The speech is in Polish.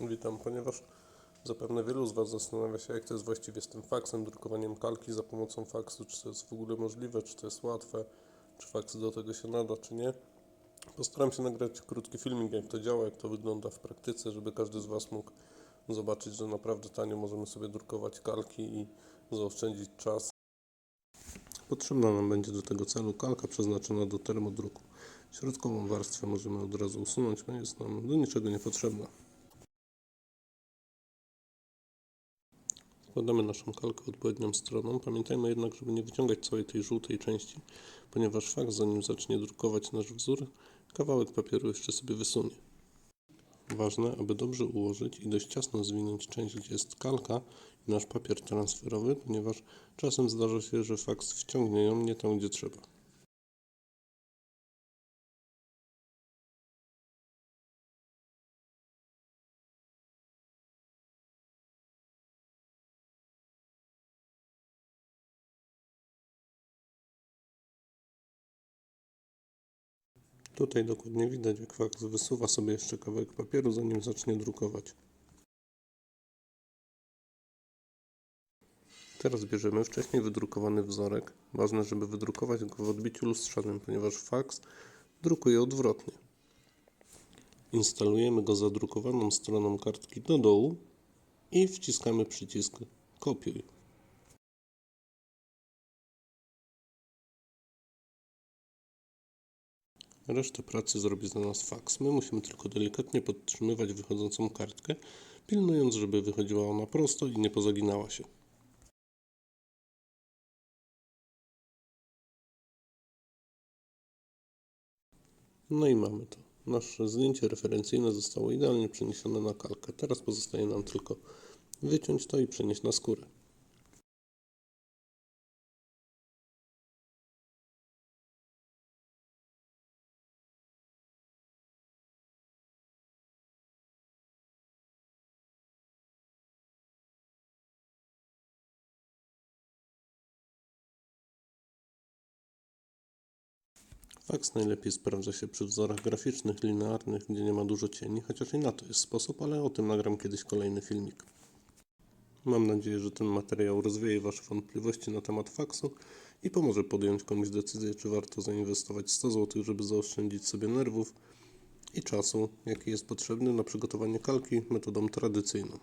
Witam, ponieważ zapewne wielu z Was zastanawia się, jak to jest właściwie z tym faksem, drukowaniem kalki za pomocą faksu, czy to jest w ogóle możliwe, czy to jest łatwe, czy faks do tego się nada, czy nie. Postaram się nagrać krótki filmik, jak to działa, jak to wygląda w praktyce, żeby każdy z Was mógł zobaczyć, że naprawdę tanio możemy sobie drukować kalki i zaoszczędzić czas. Potrzebna nam będzie do tego celu kalka przeznaczona do termodruku. Środkową warstwę możemy od razu usunąć, bo jest nam do niczego niepotrzebna. Składamy naszą kalkę odpowiednią stroną. Pamiętajmy jednak, żeby nie wyciągać całej tej żółtej części, ponieważ fakt, zanim zacznie drukować nasz wzór, kawałek papieru jeszcze sobie wysunie. Ważne, aby dobrze ułożyć i dość ciasno zwinąć część, gdzie jest kalka i nasz papier transferowy, ponieważ czasem zdarza się, że faks wciągnie ją nie tam, gdzie trzeba. Tutaj dokładnie widać, jak faks wysuwa sobie jeszcze kawałek papieru, zanim zacznie drukować. Teraz bierzemy wcześniej wydrukowany wzorek. Ważne, żeby wydrukować go w odbiciu lustrzanym, ponieważ faks drukuje odwrotnie. Instalujemy go zadrukowaną stroną kartki do dołu i wciskamy przycisk kopiuj. Resztę pracy zrobi za nas faks. My musimy tylko delikatnie podtrzymywać wychodzącą kartkę, pilnując, żeby wychodziła ona prosto i nie pozaginała się. No i mamy to. Nasze zdjęcie referencyjne zostało idealnie przeniesione na kalkę. Teraz pozostaje nam tylko wyciąć to i przenieść na skórę. Faks najlepiej sprawdza się przy wzorach graficznych, linearnych, gdzie nie ma dużo cieni, chociaż i na to jest sposób, ale o tym nagram kiedyś kolejny filmik. Mam nadzieję, że ten materiał rozwieje Wasze wątpliwości na temat faksu i pomoże podjąć komuś decyzję, czy warto zainwestować 100 zł, żeby zaoszczędzić sobie nerwów i czasu, jaki jest potrzebny na przygotowanie kalki metodą tradycyjną.